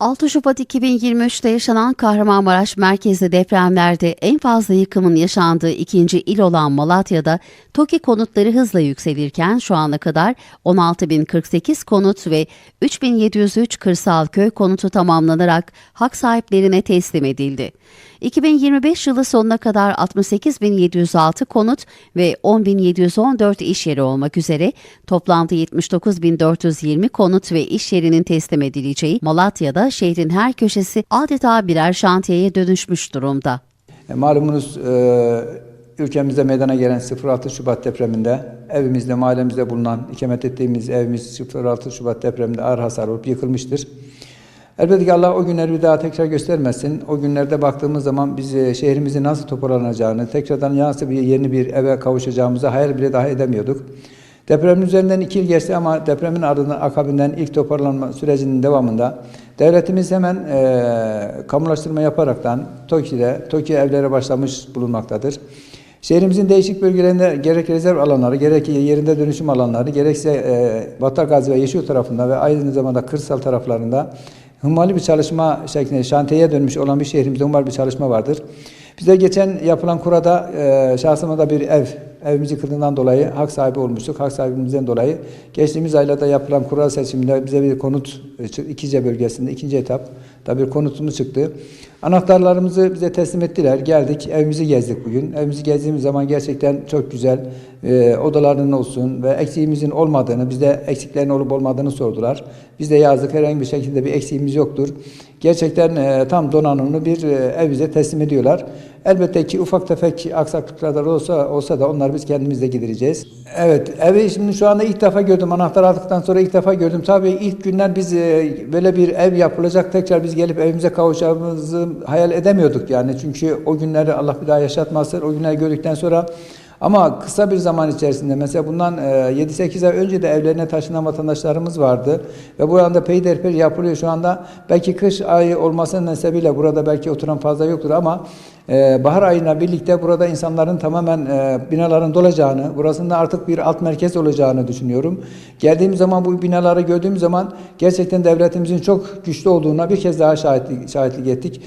6 Şubat 2023'te yaşanan Kahramanmaraş merkezli depremlerde en fazla yıkımın yaşandığı ikinci il olan Malatya'da TOKİ konutları hızla yükselirken şu ana kadar 16.048 konut ve 3.703 kırsal köy konutu tamamlanarak hak sahiplerine teslim edildi. 2025 yılı sonuna kadar 68.706 konut ve 10.714 iş yeri olmak üzere toplamda 79.420 konut ve iş yerinin teslim edileceği Malatya'da şehrin her köşesi adeta birer şantiyeye dönüşmüş durumda. E, Malumunuz e, ülkemizde meydana gelen 06 Şubat depreminde evimizde, mahallemizde bulunan ikamet ettiğimiz evimiz 06 Şubat depreminde ağır hasar olup yıkılmıştır. Elbette ki Allah o günleri bir daha tekrar göstermesin. O günlerde baktığımız zaman biz e, şehrimizin nasıl toparlanacağını, tekrardan nasıl bir yeni bir eve kavuşacağımızı hayal bile daha edemiyorduk. Depremin üzerinden iki yıl geçti ama depremin ardından akabinden ilk toparlanma sürecinin devamında devletimiz hemen e, kamulaştırma yaparaktan TOKİ'de, TOKİ evlere başlamış bulunmaktadır. Şehrimizin değişik bölgelerinde gerek rezerv alanları, gerek yerinde dönüşüm alanları, gerekse e, Batakgazi ve Yeşil tarafında ve aynı zamanda kırsal taraflarında hummalı bir çalışma şeklinde şantiyeye dönmüş olan bir şehrimizde hummalı bir çalışma vardır. Bize geçen yapılan kurada e, şahsıma da bir ev, evimiz yıkıldığından dolayı hak sahibi olmuştuk. Hak sahibimizden dolayı geçtiğimiz aylarda yapılan kura seçiminde bize bir konut e. İkice bölgesinde ikinci etap da bir konutumuz çıktı. Anahtarlarımızı bize teslim ettiler. Geldik, evimizi gezdik bugün. Evimizi gezdiğimiz zaman gerçekten çok güzel e, odalarının olsun ve eksiğimizin olmadığını, bizde eksiklerin olup olmadığını sordular. Biz de yazdık, herhangi bir şekilde bir eksiğimiz yoktur. Gerçekten e, tam donanımlı bir e, ev bize teslim ediyorlar. Elbette ki ufak tefek aksaklıklar olsa olsa da onları biz kendimiz de gidereceğiz. Evet, evi şimdi şu anda ilk defa gördüm. Anahtar aldıktan sonra ilk defa gördüm. Tabii ilk günler biz e, böyle bir ev yapılacak tekrar biz gelip evimize kavuşacağımızı hayal edemiyorduk yani. Çünkü o günleri Allah bir daha yaşatmasın. O günleri gördükten sonra ama kısa bir zaman içerisinde mesela bundan e, 7-8 ay önce de evlerine taşınan vatandaşlarımız vardı. Ve bu anda peyderpey yapılıyor şu anda. Belki kış ayı olmasının sebebiyle burada belki oturan fazla yoktur ama e, bahar ayına birlikte burada insanların tamamen e, binaların dolacağını, burasında artık bir alt merkez olacağını düşünüyorum. Geldiğim zaman bu binaları gördüğüm zaman gerçekten devletimizin çok güçlü olduğuna bir kez daha şahitlik, şahitlik ettik.